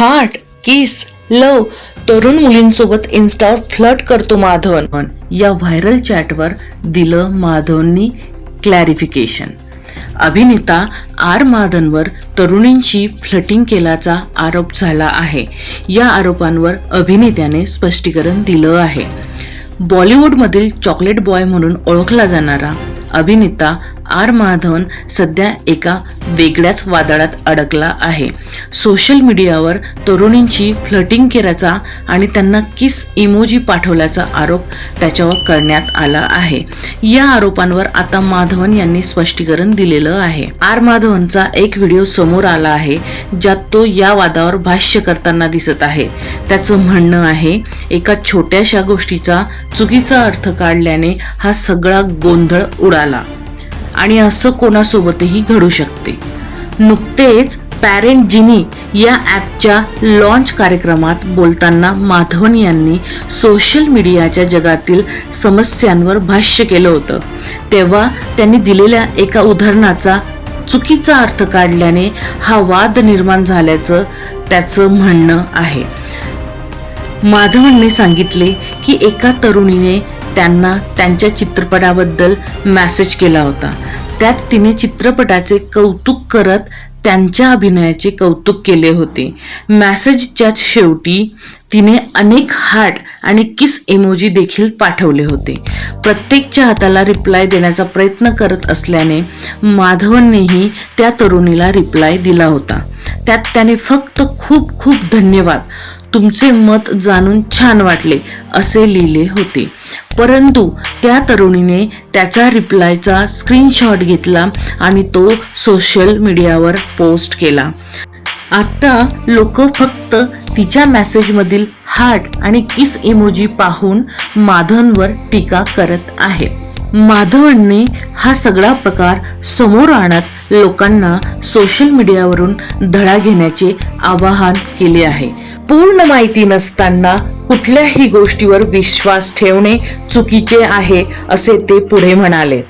Heart किस लव तरुण मुलींसोबत इन्स्टावर flirt करतो माधवन. या व्हायरल चॅटवर दिलं माधवनी क्लॅरिफिकेशन अभिनेता आर माधनवर तरुणींशी फ्लटिंग केल्याचा आरोप झाला आहे. या आरोपांवर अभिनेत्याने स्पष्टीकरण दिलं आहे. बॉलिवूडमधील चॉकलेट बॉय म्हणून ओळखला जाणारा अभिनेता आर माधवन सध्या एका वेगळ्याच वादळात अडकला आहे. सोशल मीडियावर तरुणींची फ्लटिंग केल्याचा आणि त्यांना किस इमोजी पाठवल्याचा आरोप त्याच्यावर करण्यात आला आहे. या आरोपांवर आता माधवन यांनी स्पष्टीकरण दिलेलं आहे. आर माधवनचा एक व्हिडिओ समोर आला आहे ज्यात तो या वादावर भाष्य करताना दिसत आहे. त्याचं म्हणणं आहे एका छोट्याशा गोष्टीचा चुकीचा अर्थ काढल्याने हा सगळा गोंधळ उडाला. आणि असं कोणासोबतही घडू शकते. नुकतेच पॅरेंट जिनी या ॲपच्या लॉन्च कार्यक्रमात बोलताना माधवन यांनी सोशल मीडियाच्या जगातील समस्यांवर भाष्य केलं होतं. तेव्हा त्यांनी दिलेल्या एका उदाहरणाचा चुकीचा अर्थ काढल्याने हा वाद निर्माण झाल्याचं त्याचं म्हणणं आहे. माधवनने सांगितले की एका तरुणीने त्यांना त्यांच्या चित्रपटाबद्दल मॅसेज केला होता. त्यात तिने चित्रपटाचे कौतुक करत त्यांच्या अभिनयाचे कौतुक केले होते. मॅसेजच्या शेवटी तिने अनेक हार्ट आणि किस इमोजी देखील पाठवले होते. प्रत्येकच्या हाताला रिप्लाय देण्याचा प्रयत्न करत असल्याने माधवननेही त्या तरुणीला रिप्लाय दिला होता. त्यात त्याने फक्त खूप खूप धन्यवाद. तुमचे मत जाणून छान वाटले. असे लिहिले होते. परंतु त्या तरुणीने त्याचा रिप्लायचा स्क्रीनशॉट घेतला आणि तो सोशल मीडियावर पोस्ट केला. आता लोक फक्त तिच्या मेसेजमधील हार्ट आणि किस इमोजी पाहून माधवनवर टीका करत आहे. माधवनने हा सगळा प्रकार समोर आणत लोकांना सोशल मीडियावरून धडा घेण्याचे आवाहन केले आहे. पूर्ण माहिती नसताना कुठल्याही गोष्टीवर विश्वास ठेवणे चुकीचे आहे असे ते पुढे म्हणाले.